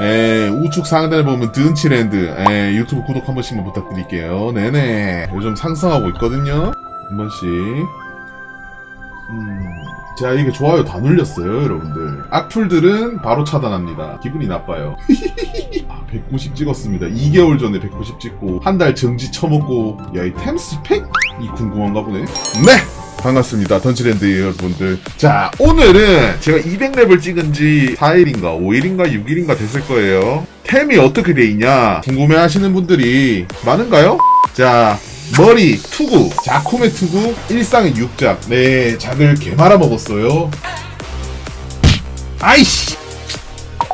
에, 우측 상단에 보면 든치랜드 에, 유튜브 구독 한 번씩만 부탁드릴게요. 네네. 요즘 상승하고 있거든요. 한 번씩. 음, 제가 이게 좋아요 다 눌렸어요, 여러분들. 악플들은 바로 차단합니다. 기분이 나빠요. 아, 190 찍었습니다. 2개월 전에 190 찍고 한 달 정지 쳐먹고 야 이 템스펙? 이 궁금한가 보네. 네. 반갑습니다. 던치랜드 여러분들. 자, 오늘은 제가 200랩을 찍은 지 4일인가, 5일인가, 6일인가 됐을 거예요. 템이 어떻게 돼 있냐? 궁금해 하시는 분들이 많은가요? 자, 머리, 투구, 자쿠메 투구, 일상의 육작. 네, 작을 개 말아 먹었어요. 아이씨!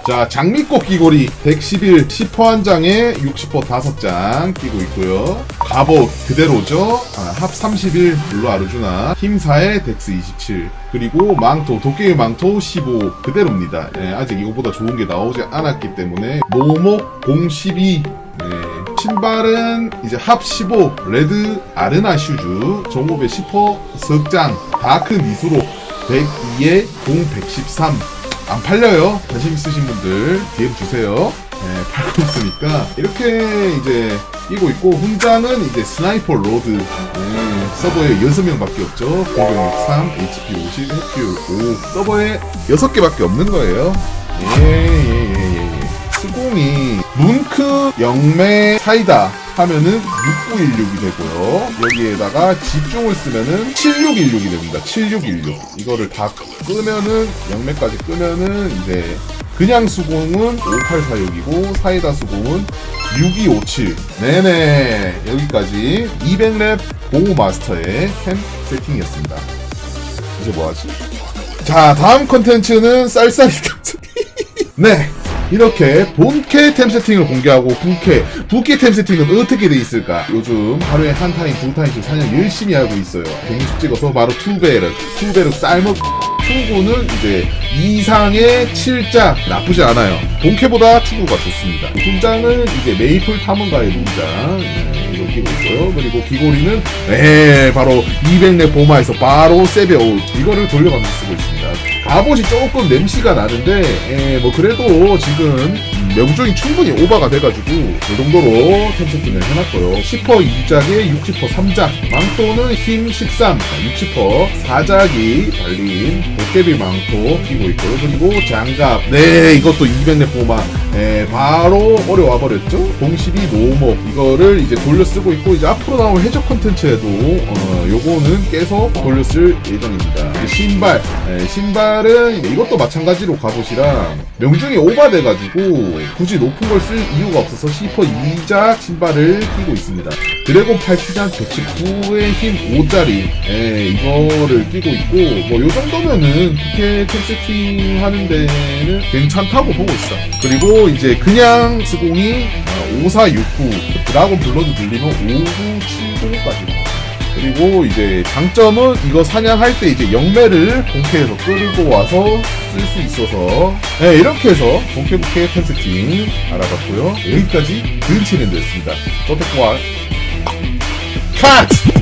자, 장미꽃 귀걸이 111 10호 한 장에 60호 5장 끼고 있고요. 갑옷 그대로죠. 아, 합 31 블루 아르주나 힘사의 덱스 27 그리고 망토 도깨비 망토 15 그대로입니다. 예, 아직 이거보다 좋은 게 나오지 않았기 때문에 모목 012 네. 신발은 이제 합 15 레드 아르나 슈즈 종목의 10호 석장 다크 미수로 102에 0113 안 팔려요. 관심 있으신 분들 DM 주세요. 네, 팔고 있으니까 이렇게 이제 끼고 있고 훈장은 이제 스나이퍼 로드 네, 서버에 6명밖에 없죠. 공격 3, HP 50, 핵비율 5 서버에 6개밖에 없는 거예요. 예 예 예예 예, 예, 예. 스공이 문크 영매 사이다 하면은 6916이 되고요. 여기에다가 집중을 쓰면은 7616이 됩니다. 7616. 이거를 다 끄면은 영매까지 끄면은 이제 그냥 수공은 5846이고 사이다 수공은 6257. 네네. 여기까지 200랩 보호 마스터의 템 세팅이었습니다. 이제 뭐하지? 자, 다음 컨텐츠는 쌀쌀이. 네. 이렇게 본캐 템 세팅을 공개하고 부캐, 부캐 템 세팅은 어떻게 돼 있을까? 요즘 하루에 한 타임, 두 타임씩 사냥 열심히 하고 있어요. 160 찍어서 바로 투베르, 투베르 쌀먹, 투구는 이제 이상의 7자 나쁘지 않아요. 본캐보다 투구가 좋습니다. 훈장은 이제 메이플 탐험가의 문장, 네, 이거 끼고 있고요. 그리고 귀고리는, 네, 바로 200렙 보마에서 바로 세베 옷, 이거를 돌려가면서 쓰고 있습니다. 갑옷이 조금 냄새가 나는데 에, 뭐 그래도 지금 음, 명중이 충분히 오버가 돼가지고 이 정도로 템 세팅을 해놨고요. 10퍼 2작에 60퍼 3작 망토는 힘 13, 60퍼 4작이 달린 도깨비 망토 끼고 있고요. 그리고 장갑. 네 이것도 200렙 보마. 에, 바로 어려와 버렸죠? 공실이 노목 이거를 이제 돌려 쓰고 있고 이제 앞으로 나올 해적 컨텐츠에도 어, 요거는 계속 돌려 쓸 예정입니다 이제 신발. 에, 신발은 이것도 마찬가지로 갑옷이랑 명중이 오바돼가지고 굳이 높은 걸 쓸 이유가 없어서 시퍼 2작 신발을 끼고 있습니다. 드래곤 파티잔 119의 힘 5짜리. 에, 이거를 끼고 있고 뭐 요 정도면은 그렇게 템 세팅 하는 데는 괜찮다고 보고 있어 그리고 이제 그냥 스공이 5469 드라곤 블러드 들리면 5970까지 그리고 이제 장점은 이거 사냥할 때 이제 영매를 본캐에서 끌고 와서 쓸 수 있어서. 네, 이렇게 해서 본캐 부캐 템 세팅 알아봤고요. 여기까지 드림치랜드였습니다. 저택과 컷!